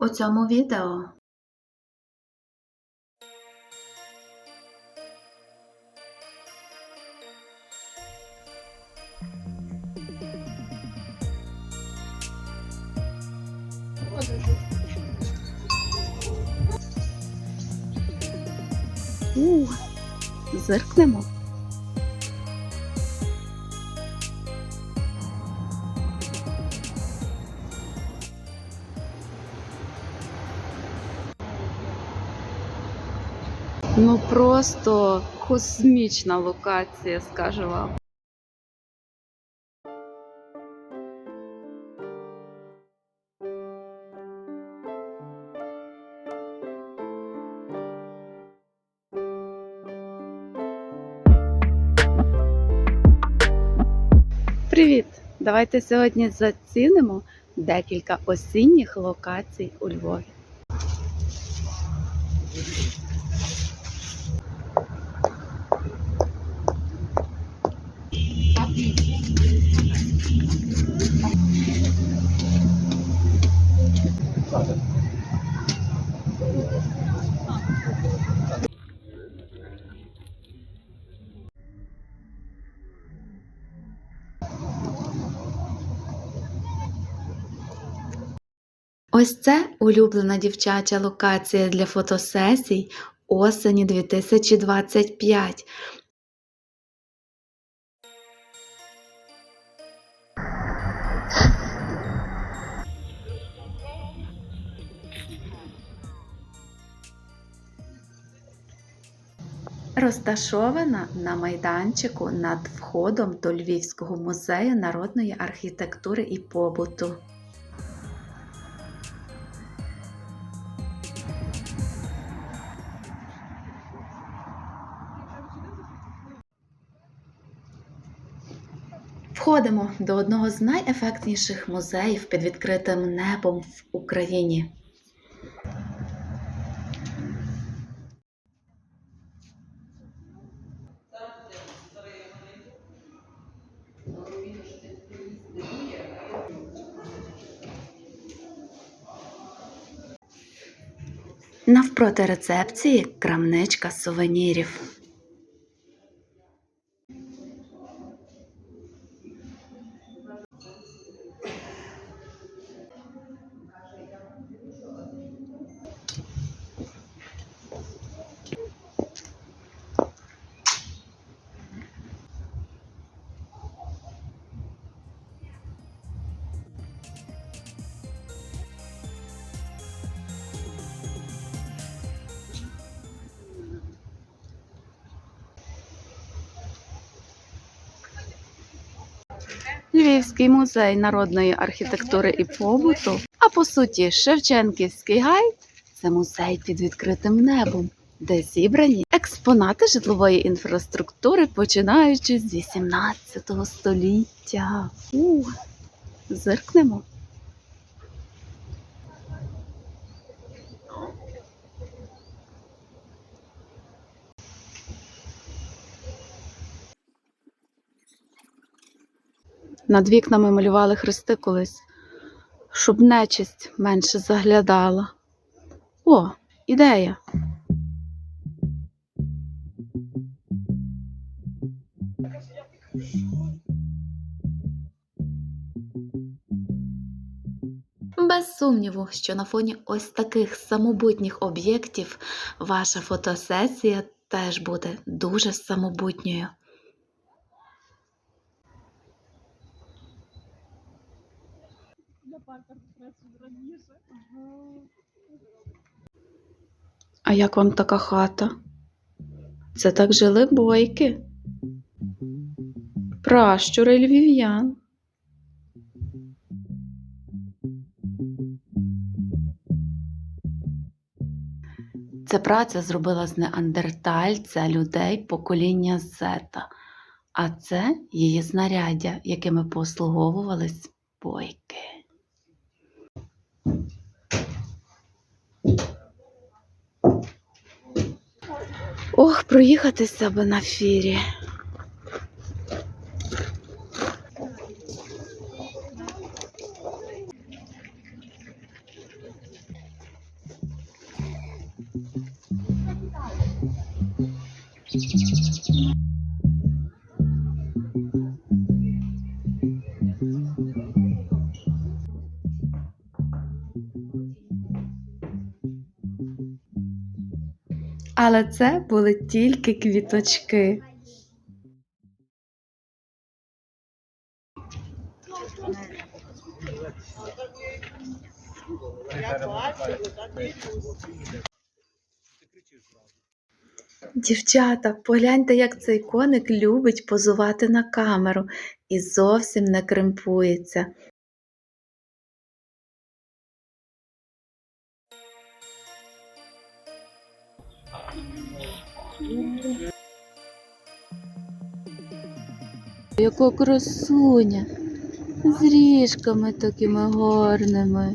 у цьому відео. У, зиркнемо. Ну просто космічна локація, скажу вам. Привіт! Давайте сьогодні зацінимо декілька осінніх локацій у Львові. Ось це улюблена дівчача локація для фотосесій осені 2025. Розташована на майданчику над входом до Львівського музею народної архітектури і побуту. Входимо до одного з найефектніших музеїв під відкритим небом в Україні. Навпроти рецепції крамничка сувенірів. Львівський музей народної архітектури і побуту, а по суті, Шевченківський гай це музей під відкритим небом, де зібрані експонати житлової інфраструктури, починаючи з 18 століття. У, зиркнемо. Над вікнами малювали хрести колись, щоб нечисть менше заглядала. О, ідея. Без сумніву, що на фоні ось таких самобутніх об'єктів ваша фотосесія теж буде дуже самобутньою. А як вам така хата? Це так жили бойки. Пращури львів'ян. Ця праця зробила з неандертальця людей покоління Зета, а це її знаряддя, якими послуговувались бойки. Ох, проїхатися би на фірі. Але це були тільки квіточки. Дівчата, погляньте, як цей коник любить позувати на камеру і зовсім не кремпується. Яка красуня з ріжками такими гарними.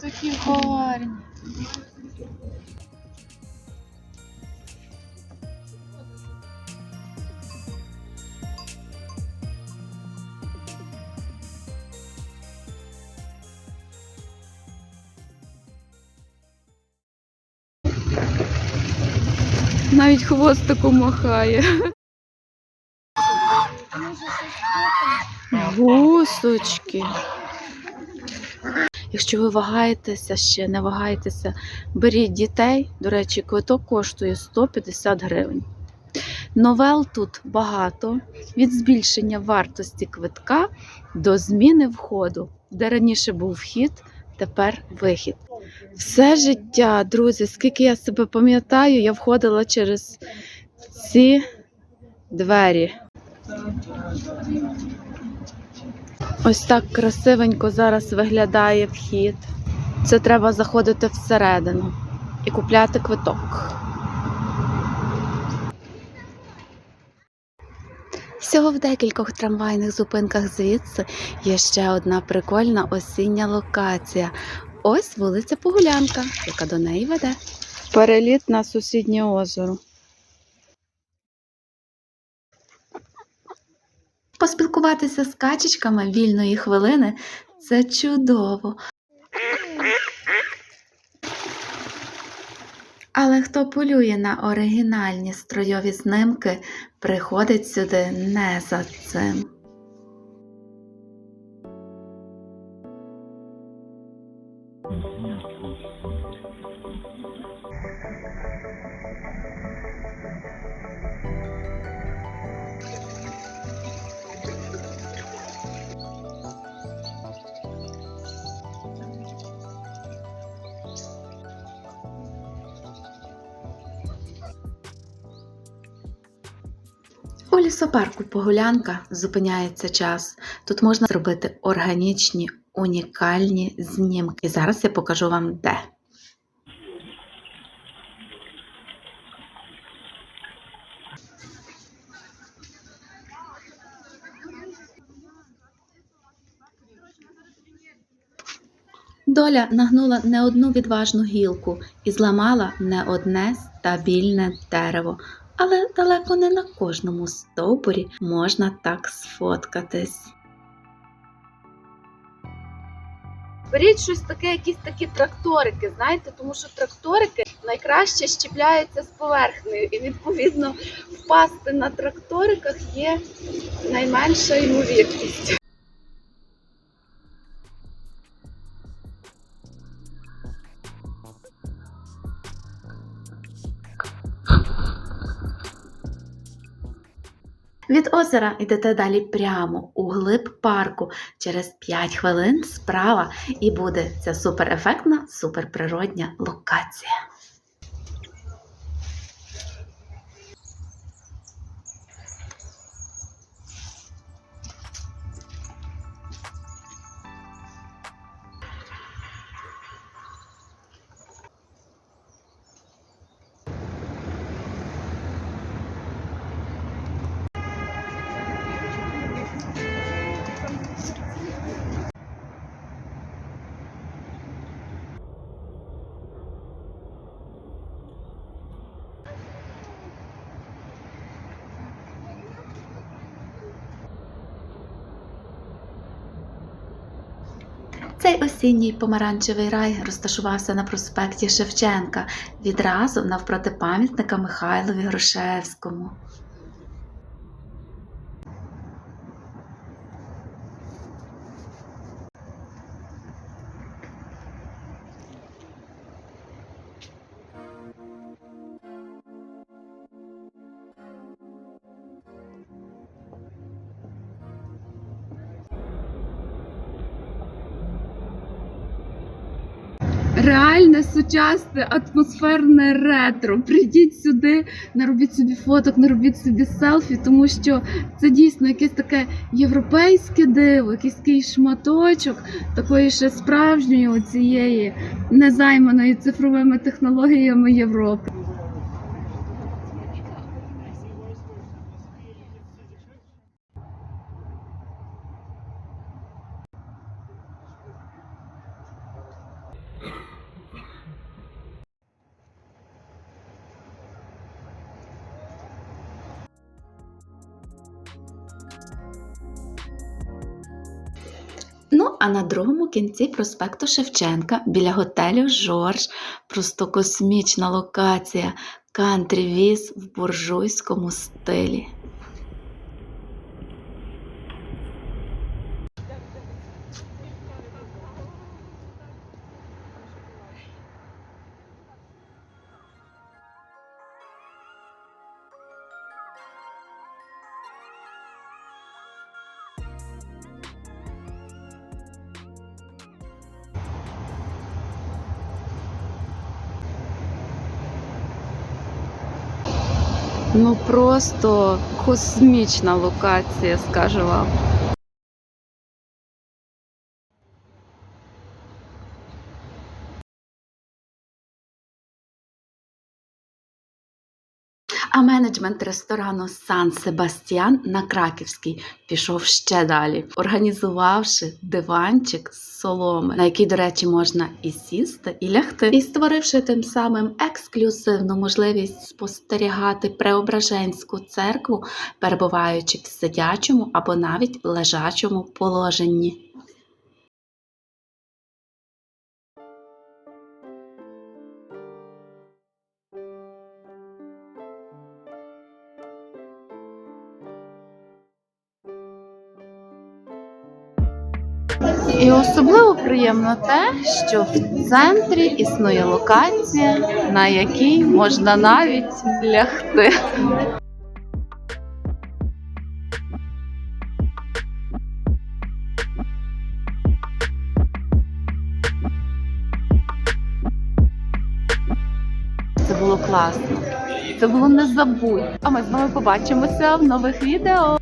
Такі гарні. Навіть хвостиком махає. Гусочки. Якщо ви вагаєтеся ще, не вагайтеся, беріть дітей. До речі, квиток коштує 150 гривень. Новел тут багато. Від збільшення вартості квитка до зміни входу, де раніше був вхід, тепер вихід. Все життя, друзі, скільки я себе пам'ятаю, я входила через ці двері. Ось так красивенько зараз виглядає вхід. Це треба заходити всередину і купляти квиток. Всього в декількох трамвайних зупинках звідси є ще одна прикольна осіння локація. Ось вулиця Погулянка, яка до неї веде. Переліт на сусіднє озеро. Поспілкуватися з качечками вільної хвилини це чудово. Але хто полює на оригінальні стройові знимки, приходить сюди не за цим. У лісопарку Погулянка зупиняється час. Тут можна зробити органічні, унікальні знімки. І зараз я покажу вам де. Доля нагнула не одну відважну гілку і зламала не одне стабільне дерево. Але далеко не на кожному стовбурі можна так сфоткатись. Беріть щось таке, якісь такі тракторики, знаєте, тому що тракторики найкраще щіпляються з поверхнею, і відповідно впасти на тракториках є найменша ймовірність. Від озера йдете далі прямо у глиб парку. Через 5 хвилин справа і буде ця суперефектна, суперприродня локація. Цей осінній помаранчевий рай розташувався на проспекті Шевченка відразу навпроти пам'ятника Михайлові Грушевському. Реальне сучасне атмосферне ретро. Прийдіть сюди, наробіть собі фоток, наробіть собі селфі, тому що це дійсно якесь таке європейське диво, якийсь такий шматочок такої ще справжньої цієї незайманої цифровими технологіями Європи. А на другому кінці проспекту Шевченка біля готелю Жорж просто космічна локація кантрі-віз в буржуйському стилі. Ну просто космічна локація, скажу вам. А менеджмент ресторану Сан Себастьян на Краківській пішов ще далі, організувавши диванчик з соломи, на який, до речі, можна і сісти, і лягти, і створивши тим самим ексклюзивну можливість спостерігати Преображенську церкву, перебуваючи в сидячому або навіть лежачому положенні. Особливо приємно те, що в центрі існує локація, на якій можна навіть лягти. Це було класно. Це було незабутньо. А ми з вами побачимося в нових відео.